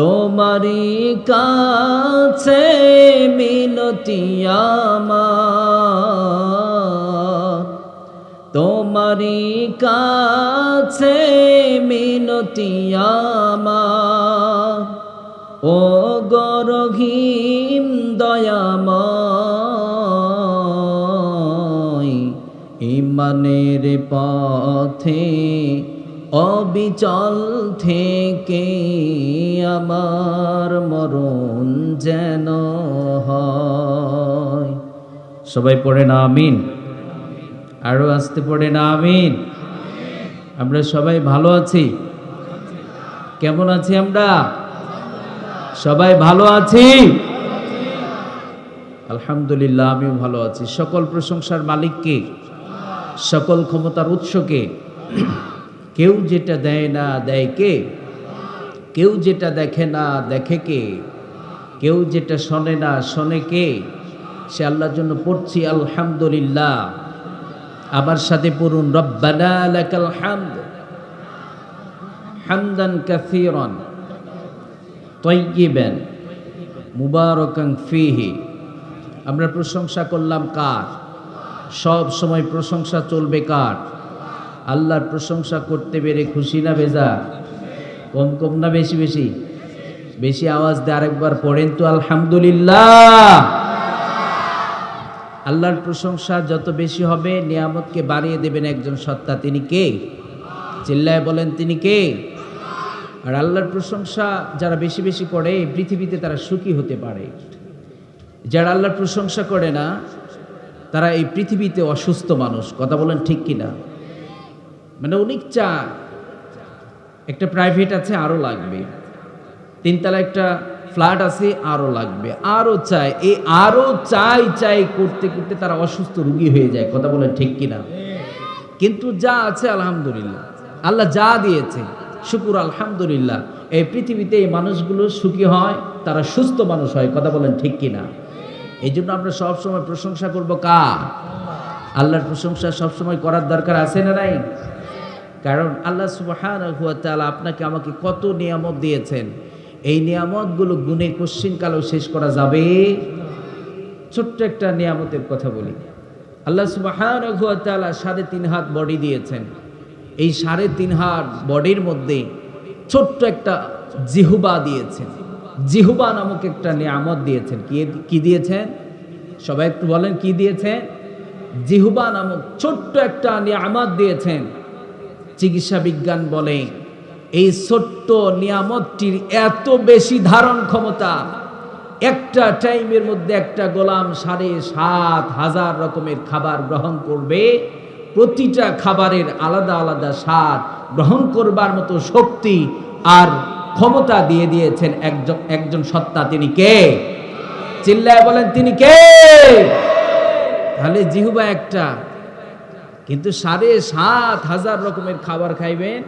তোমারি কাছে মিনতি আমার। তোমারি কাছে মিনতি আমার। ও গরহিম দয়াময় ইমানের পথে অবিচল থেকে আমার মরণ যেন হয়। সবাই পড়ে না, আমিন? আরও আসতে পড়ে না, আমিন? আমরা সবাই ভালো আছি? কেমন আছি আমরা? সবাই ভালো আছি? আলহামদুলিল্লাহ, আমিও ভালো আছি। সকল প্রশংসার মালিককে, সকল ক্ষমতার উৎসকে কেউ যেটা দেয় না দেয় কে? কেউ যেটা দেখে না দেখে কে? কেউ যেটা শোনে না শোনে কে? সে আল্লাহর জন্য পড়ছি, আলহামদুলিল্লাহ। আমার সাথে পড়ুন, রব্বানা হামদ। হামদান কাসীরান। তৈবান মুবারকান ফিহি। আমরা প্রশংসা করলাম কার? সব সময় প্রশংসা চলবে কার? আল্লাহর প্রশংসা করতে পেরে খুশি না বেজা কম কম না বেশি বেশি? বেশি আওয়াজ দিয়ে আরেকবার পড়েন তো, আলহামদুলিল্লাহ। আল্লাহর প্রশংসা যত বেশি হবে, নিয়ামতকে বাড়িয়ে দেবেন একজন সত্তা। তিনি কে? চিল্লায় বলেন, তিনি কে? আর আল্লাহর প্রশংসা যারা বেশি বেশি করে, পৃথিবীতে তারা সুখী হতে পারে। যারা আল্লাহর প্রশংসা করে না, তারা এই পৃথিবীতে অসুস্থ মানুষ। কথা বলেন ঠিক কিনা? মানে অনেক চায় একটা প্রাইভেট আছে আরও লাগবে। তিনতলা একটা ফ্ল্যাট আছে আরও লাগবে। আরও চায় এই আরও চাই চাই করতে করতে তারা অসুস্থ রুগী হয়ে যায়, কথা বলেন ঠিক কিনা? কিন্তু যা আছে, আলহামদুলিল্লাহ। আল্লাহ যা দিয়েছে, শুকুর, আলহামদুলিল্লাহ। এই পৃথিবীতে এই মানুষগুলো সুখী হয়, তারা সুস্থ মানুষ হয়, কথা বলেন ঠিক কিনা? এই জন্য আমরা সবসময় প্রশংসা করব কা আল্লাহর প্রশংসা সবসময় করার দরকার আছে না নাই? কারণ আল্লাহ তাআলা আপনাকে আমাকে কত নিয়ামত দিয়েছেন। এই নিয়ামতগুলো গুণে কালেও শেষ করা যাবে। ছোট্ট একটা নিয়ামতের কথা বলি। আল্লাহ সুবহানাহু ওয়া তাআলা সাড়ে তিন হাত বডি দিয়েছেন। এই সাড়ে তিন হাত বডির মধ্যে ছোট্ট একটা জিহুবা দিয়েছেন। জিহুবা নামক একটা নিয়ামত দিয়েছেন। কি কি দিয়েছেন? সবাই একটু বলেন, কি দিয়েছেন? জিহুবা নামক ছোট্ট একটা নিয়ামত দিয়েছেন। চিকিৎসা বিজ্ঞান বলে, এই ছোট্ট নিয়ামতটির এত বেশি ধারণ ক্ষমতা, একটা টাইমের মধ্যে একটা গোলাম সাড়ে সাত হাজার রকমের খাবার গ্রহণ করবে, প্রতিটা খাবারের আলাদা আলাদা স্বাদ গ্রহণ করবার মতো শক্তি আর ক্ষমতা দিয়ে দিয়েছেন একজন একজন সত্তা। তিনি কে? চিল্লায় বলেন, তিনি কে? তাহলে জিহুবা একটা কিন্তু সাড়ে সাত হাজার রকমের খাবার খাইবেন,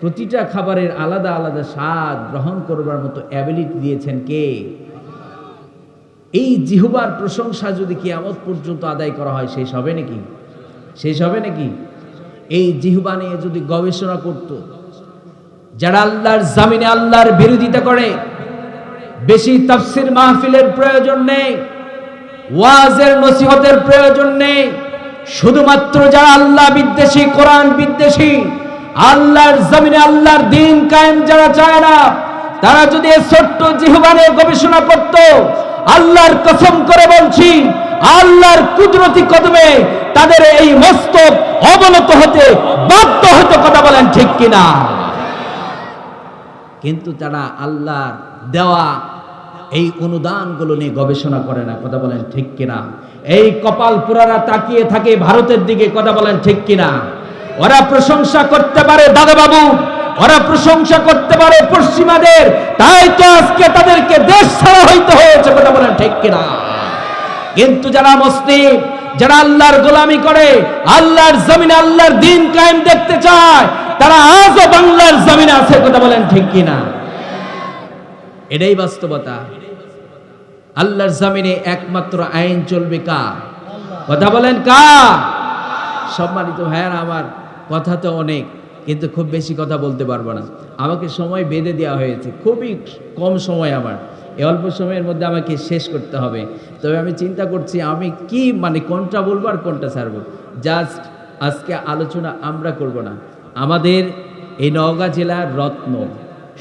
প্রতিটা খাবারের আলাদা আলাদা স্বাদ গ্রহণ করবার মতো অ্যাবিলিটি দিয়েছেন কে? এই জিহুবার প্রশংসা যদি কিয়ামত পর্যন্ত আদায় করা হয়, শেষ হবে নাকি? শেষ হবে নাকি? এই জিহুবা নিয়ে যদি গবেষণা করত, যারা আল্লাহর জামিনে আল্লাহর বিরোধিতা করে, বেশি তাফসির মাহফিলের প্রয়োজন নেই, ওয়াজের নসিহতের প্রয়োজন নেই শুধুমাত্র যারা আল্লাহ বিদ্বেষী, কোরআন বিদ্বেষী, আল্লাহর জমিনে আল্লাহর দিন কায়েম যারা চায় না, তারা যদি ছোট্ট জিহবানে গবেষণা করত, আল্লাহর কসম করে বলছি, আল্লাহর কুদরতি কদমে তাদের এই মস্তক অবনত হতে বাধ্য হতে কথা বলেন ঠিক কিনা? কিন্তু তারা আল্লাহর দেওয়া এই অনুদানগুলো নিয়ে গবেষণা করে না, কথা বলেন ঠিক কিনা? এই কপাল পুরারা তাকিয়ে থাকে ভারতের দিকে, কথা বলেন ঠিক কিনা? ওরা প্রশংসা করতে পারে দাদা বাবু ওরা প্রশংসা করতে পারে পশ্চিমাদের, তাই তো আজকে তাদেরকে দেশ ছাড়া হইতে হয়েছে, কথা বলেন ঠিক কিনা? কিন্তু যারা মুসলিম, যারা আল্লাহর গোলামি করে, আল্লাহর জমিনে, আল্লাহর দিন কায়েম দেখতে চায়, তারা আজও বাংলার জমিনে আছে, কথা বলেন ঠিক কিনা? এটাই বাস্তবতা। আল্লাহর জমিনে একমাত্র আইন চলবে কা কথা বলেন কা সম্মানিত ভাইয়ারা, আমার কথা তো অনেক, কিন্তু খুব বেশি কথা বলতে পারব না। আমাকে সময় বেঁধে দেওয়া হয়েছে, খুবই কম সময় আমার। এই অল্প সময়ের মধ্যে আমাকে শেষ করতে হবে। তবে আমি চিন্তা করছি, আমি কি মানে কোনটা বলব আর কোনটা ছাড়বো? জাস্ট আজকে আলোচনা আমরা করব না। আমাদের এই নওগাঁ জেলার রত্ন,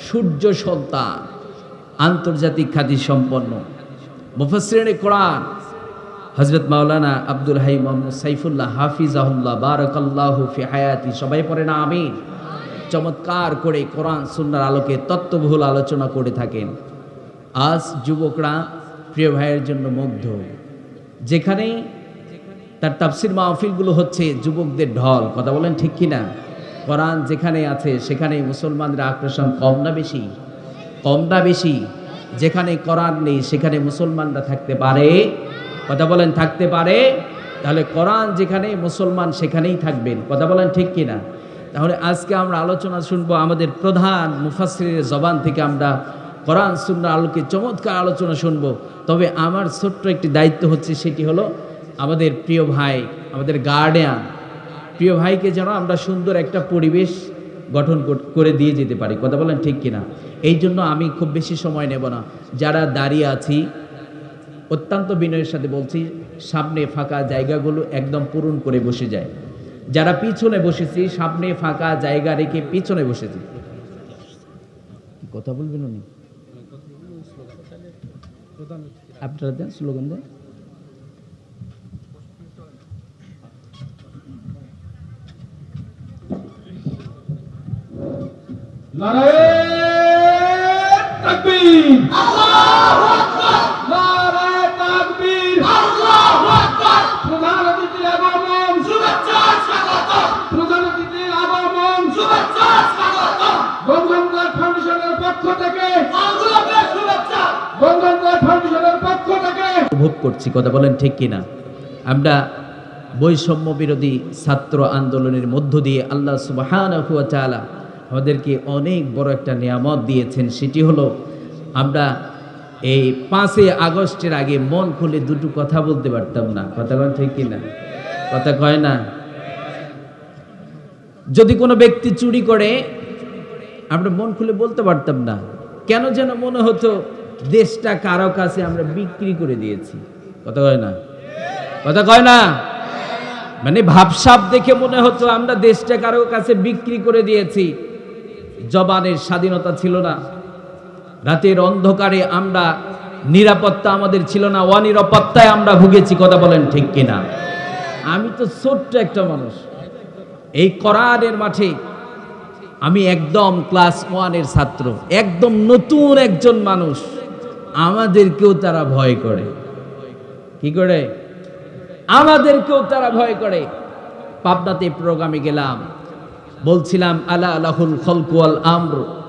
সূর্য সন্তান। আন্তর্জাতিক খ্যাতি সম্পন্ন। মুফসিরে কোরআন। হজরত মাওলানা আব্দুল হাই মোহাম্মদ সাইফুল্লাহ হাফিজাহুল্লাহ বারাকাল্লাহু ফি হায়াতি। সবাই পড়ে না আমিন? চমৎকার করে কোরআন সুন্নার আলোকে তত্ত্ববহুল আলোচনা করে থাকেন। আজ যুবকরা প্রিয় ভাইয়ের জন্য মুগ্ধ। যেখানে তার তাফসির মাহফিলগুলো হচ্ছে যুবকদের ঢল। কথা বলেন ঠিক কিনা? কোরআন যেখানে আছে সেখানে মুসলমানদের আকর্ষণ কম না বেশি? কম বেশি। যেখানে কোরআন নেই, সেখানে মুসলমানরা থাকতে পারে। কথা বলেন, থাকতে পারে। তাহলে কোরআন যেখানে, মুসলমান সেখানেই থাকবেন। কথা বলেন ঠিক কিনা? তাহলে আজকে আমরা আলোচনা শুনব আমাদের প্রধান মুফাসিরের জবান থেকে আমরা কোরআন সুন্নার আলোকে চমৎকার আলোচনা শুনব। তবে আমার ছোট্ট একটি দায়িত্ব হচ্ছে, সেটি হলো আমাদের প্রিয় ভাই, আমাদের গার্ডিয়ান প্রিয় ভাইকে যেন আমরা সুন্দর একটা পরিবেশ গঠন করে দিয়ে যেতে পারি। কথা বলেন ঠিক কিনা? এই জন্য আমি খুব বেশি সময় নেব না। যারা দাঁড়িয়ে আছি, অত্যন্ত বিনয়ের সাথে বলছি, সামনে ফাঁকা জায়গাগুলো একদম পূরণ করে বসে যায়। যারা পিছনে বসেছি, সামনে ফাঁকা জায়গা রেখে পিছনে বসেছি। কথা বলবেন উনি? আপনারা দেন স্লোগান দেন। নারায়ে তাকবীর। আল্লাহু আকবার। নারায়ে তাকবীর। আল্লাহু আকবার। প্রধান অতিথির আগমন। শুভেচ্ছা স্বাগত। প্রধান অতিথির আগমন। শুভেচ্ছা স্বাগত। বঙ্গবন্ধু ফাউন্ডেশনের পক্ষ থেকে। আন্তরিক শুভেচ্ছা। বঙ্গবন্ধু ফাউন্ডেশনের পক্ষ থেকে। উপভোগ করছি কথা বলেন ঠিক কিনা? আমরা বৈষম্য বিরোধী ছাত্র আন্দোলনের মধ্য দিয়ে আল্লাহ সুবাহানহু ওয়া তাআলা আমাদেরকে অনেক বড় একটা নিয়ামত দিয়েছেন। সেটি হলো আমরা এই পাঁচই আগস্টের আগে মন খুলে দুটো কথা বলতে পারতাম না। কথা বলেন ঠিক কিনা? কথা কয় না? যদি কোনো ব্যক্তি চুরি করে, আমরা মন খুলে বলতে পারতাম না। কেন যেন মনে হতো, দেশটা কারও কাছে আমরা বিক্রি করে দিয়েছি। কথা কয় না? কথা কয় না? মানে ভাবসাপ দেখে মনে হতো আমরা দেশটা কারও কাছে বিক্রি করে দিয়েছি। জবানের স্বাধীনতা ছিল না। রাতের অন্ধকারে আমরা, নিরাপত্তা আমাদের ছিল না, অনিরাপত্তায় আমরা ভুগেছি, কথা বলেন ঠিক কিনা? আমি তো ছোট্ট একটা মানুষ। এই কোরআনের মাঠে আমি একদম ক্লাস ওয়ানের ছাত্র, একদম নতুন একজন মানুষ। আমাদেরকেও তারা ভয় করে। কি করে? আমাদেরকেও তারা ভয় করে। পাবনাতে প্রোগ্রামে গেলাম, বলছিলাম, আলা আলাহুল খলকুয়াল আমর।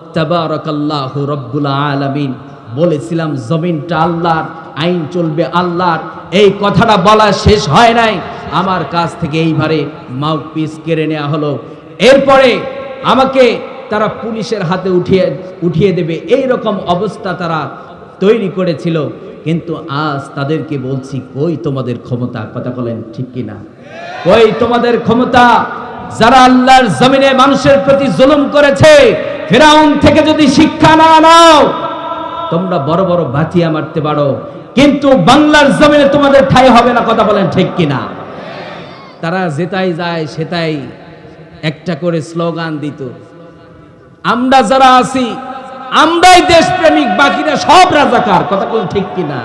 রব্বুল আলামিন। বলেছিলাম, জমিনটা আল্লাহর, আইন চলবে আল্লাহর। এই কথাটা বলা শেষ হয় নাই। আমার কাছ থেকে এইবারে মাউথ পিস কেড়ে নেওয়া হলো। এরপরে আমাকে তারা পুলিশের হাতে উঠিয়ে উঠিয়ে দেবে। এই রকম অবস্থা তারা তৈরি করেছিল। কিন্তু আজ তাদেরকে বলছি, কই তোমাদের ক্ষমতা? কথা বলেন ঠিক কিনা কই তোমাদের ক্ষমতা? যারা আল্লাহর জমিনে মানুষের প্রতি জুলুম করেছে ফেরাউন থেকে যদি শিক্ষা না নাও, তোমরা বড় বড় বাতিয়া মারতে পারো। কিন্তু বাংলার জমিনে তোমাদের ঠাই হবে না, কথা বলেন ঠিক কিনা? তারা যেটাই যায় সেটাই একটা করে স্লোগান দিত। আমরা যারা আছি, আমরাই দেশপ্রেমিক, বাকিরা সব রাজাকার, কথা কোন ঠিক কিনা?